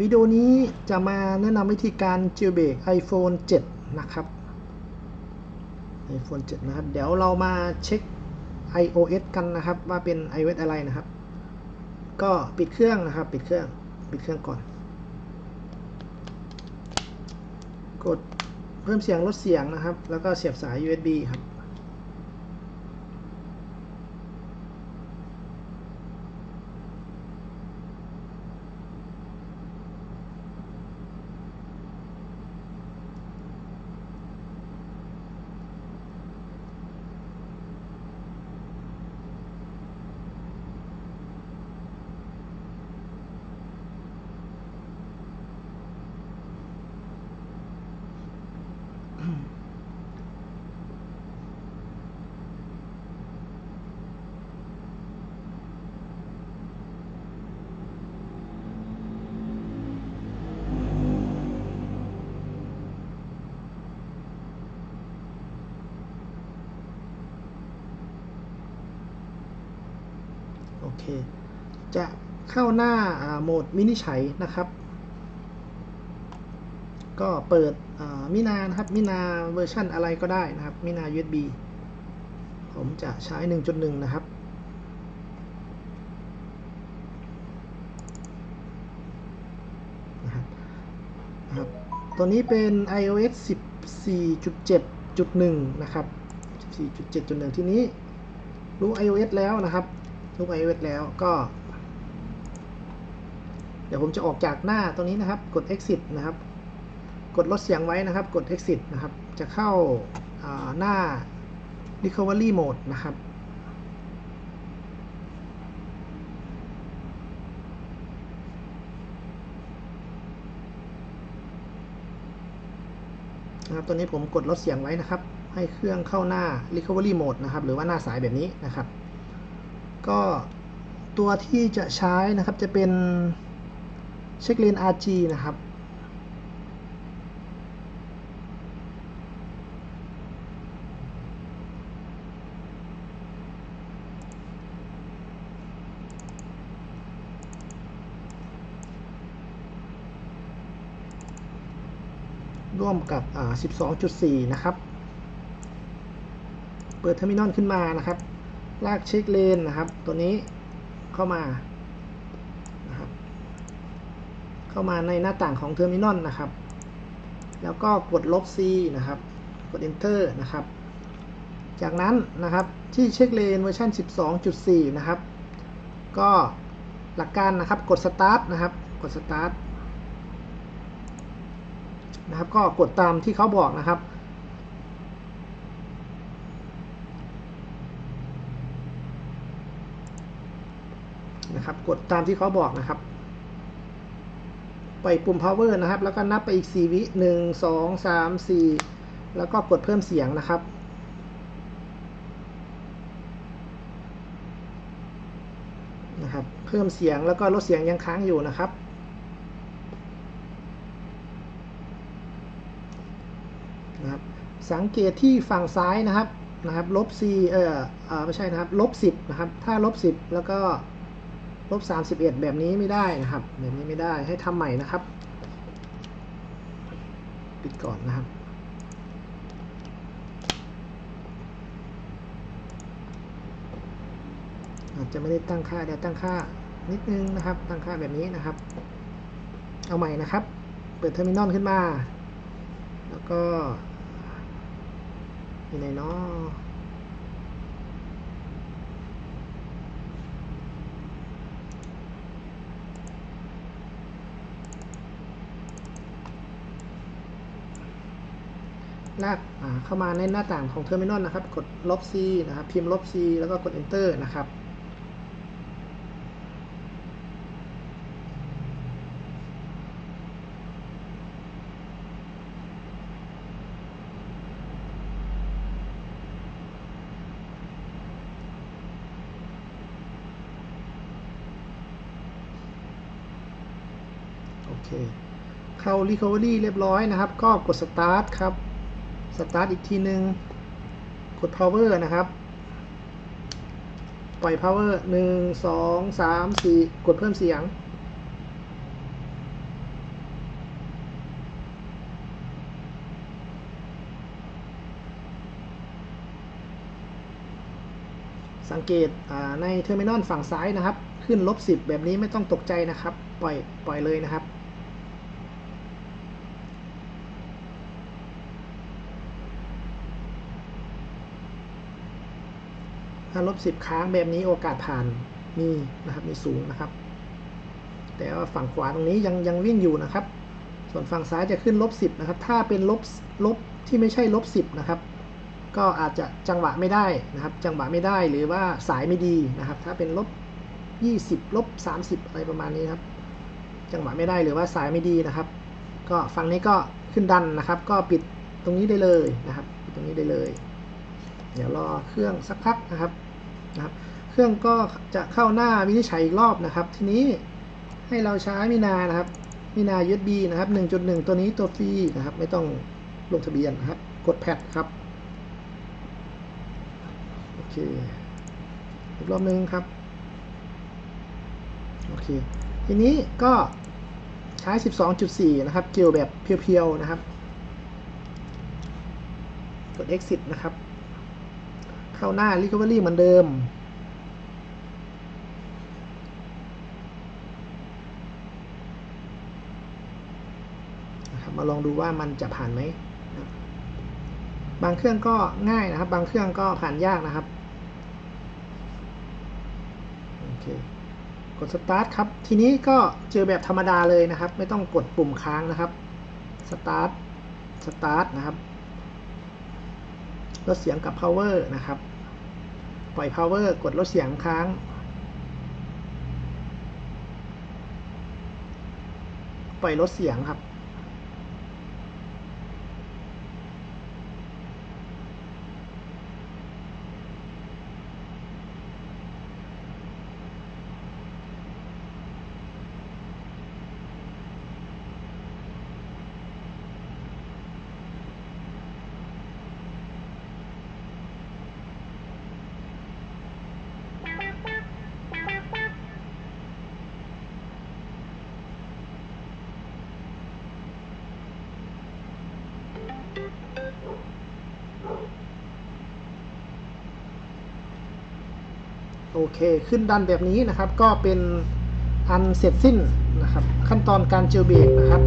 วิดีโอนี้จะมาแนะนำวิธีการ jailbreak iPhone 7 นะครับ iPhone 7 นะครับ เดี๋ยวเรามาเช็ค iOS กันนะครับ ว่าเป็น iOS อะไรนะครับ ก็ปิดเครื่องนะครับ ปิดเครื่อง ปิดเครื่องก่อน กดเพิ่มเสียงลดเสียงนะครับ แล้วก็เสียบสาย USB ครับ จะเข้าหน้าโหมดมินิฉัยนะครับ ก็เปิดมินานะครับมินาเวอร์ชันอะไรก็ได้นะครับมินา USB ผมจะใช้ 1.1นนะครับนะครับตัวนี้เป็น iOS 14.7.1 นะครับ 14.7.1 ทีนี้รู้ iOS แล้วนะครับ รู้ iOS แล้วก็ เดี๋ยวผมจะออกจากหน้าตรงนี้นะครับ กด exit นะครับ กดลดเสียงไว้นะครับ กด exit นะครับ จะเข้าาหน้า recovery mode นะครับนะครับตัวนี้ผมกดลดเสียงไว้นะครับ ให้เครื่องเข้าหน้า recovery mode นะครับ หรือว่าหน้าสายแบบนี้นะครับ ก็ตัวที่จะใช้นะครับจะเป็นเช็คเลน RG นะครับ ร่วมกับอ่า12.4 นะครับ เปิดเทอร์มินอลขึ้นมานะครับ ลากเช็คเลนนะครับ ตัวนี้เข้ามานะครับ เข้ามาในหน้าต่างของเทอร์มินอลนะครับ แล้วก็กดลบ C นะครับ กด Enter นะครับ จากนั้นนะครับที่เช็คเลนเวอร์ชัน12.4 นะครับ ก็หลักการนะครับกด Start นะครับ กด Start นะครับ ก็กดตามที่เขาบอกนะครับ นะครับ กดตามที่เขาบอกนะครับ ไปปุ่ม power นะครับ แล้วก็นับไปอีก 4 วิ 1 2 3 4 แล้วก็กดเพิ่มเสียงนะครับ นะครับ เพิ่มเสียงแล้วก็ลดเสียงยังค้างอยู่นะครับนะครับ สังเกตที่ฝั่งซ้ายนะครับนะครับลบ c เออเออไม่ใช่นะครับ ลบ 10 นะครับ ถ้าลบ 10 แล้วก็ ลบ31 แบบนี้ไม่ได้นะครับ แบบนี้ไม่ได้ให้ทำใหม่นะครับ ปิดก่อนนะครับ อาจจะไม่ได้ตั้งค่าเดี๋ยวตั้งค่านิดนึงนะครับ ตั้งค่าแบบนี้นะครับ เอาใหม่นะครับ เปิดเทอร์มินอลขึ้นมา แล้วก็อยู่ไหนเนาะ ลากอ่าเข้ามาในหน้าต่างของเทอร์มินอลนะครับ กดลบ C นะครับพิมพ์ลบ C แล้วก็กด Enter นะครับโอเคเข้า Recovery เรียบร้อยนะครับ ก็กด Start ครับ สตาร์ทอีกทีหนึ่งกด power นะครับ ปล่อย power หนึ่งสองสามสี่กดเพิ่มเสียง สังเกตในเทอร์มินอลฝั่งซ้ายนะครับ ขึ้นลบ 10 แบบนี้ไม่ต้องตกใจนะครับ ปล่อย ปล่อยเลยนะครับ ถ้าลบสิบค้างแบบนี้โอกาสผ่านมีนะครับมีสูงนะครับ แต่ว่าฝั่งขวาตรงนี้ยังยังวิ่งอยู่นะครับ ส่วนฝั่งซ้ายจะขึ้นลบสิบนะครับ ถ้าเป็นลบลบที่ไม่ใช่ลบสิบนะครับ ก็อาจจะจังหวะไม่ได้นะครับ จังหวะไม่ได้หรือว่าสายไม่ดีนะครับ ถ้าเป็นลบยี่สิบลบสามสิบอะไรประมาณนี้ครับ จังหวะไม่ได้หรือว่าสายไม่ดีนะครับ ก็ฝั่งนี้ก็ขึ้นดันนะครับ ก็ปิดตรงนี้ได้เลยนะครับ ปิดตรงนี้ได้เลย เดี๋ยวรอเครื่องสักพักนะครับ นะครับ เครื่องก็จะเข้าหน้าวินิจฉัยอีกรอบนะครับ ทีนี้ให้เราใช้มินานะครับมินา USB นะครับ 1.1 ตัวนี้ตัวฟรีนะครับ ไม่ต้องลงทะเบียนนะครับ กดแพดครับ โอเค อีกรอบนึงครับ โอเค ทีนี้ก็ใช้ 12.4 นะครับ เกี่ยวแบบเพียวๆนะครับ กด exit นะครับ เข้าหน้า recovery เหมือนเดิมนะครับมาลองดูว่ามันจะผ่านไหม บางเครื่องก็ง่ายนะครับ บางเครื่องก็ผ่านยากนะครับ โอเค กด start ครับ ทีนี้ก็เจอแบบธรรมดาเลยนะครับ ไม่ต้องกดปุ่มค้างนะครับ start start นะครับ ลดเสียงกับ power นะครับ ปล่อย power กดลดเสียงค้าง ปล่อยลดเสียงครับ โอเค ขึ้นดันแบบนี้นะครับ ก็เป็นอันเสร็จสิ้นนะครับ ขั้นตอนการเจลเบรกนะครับ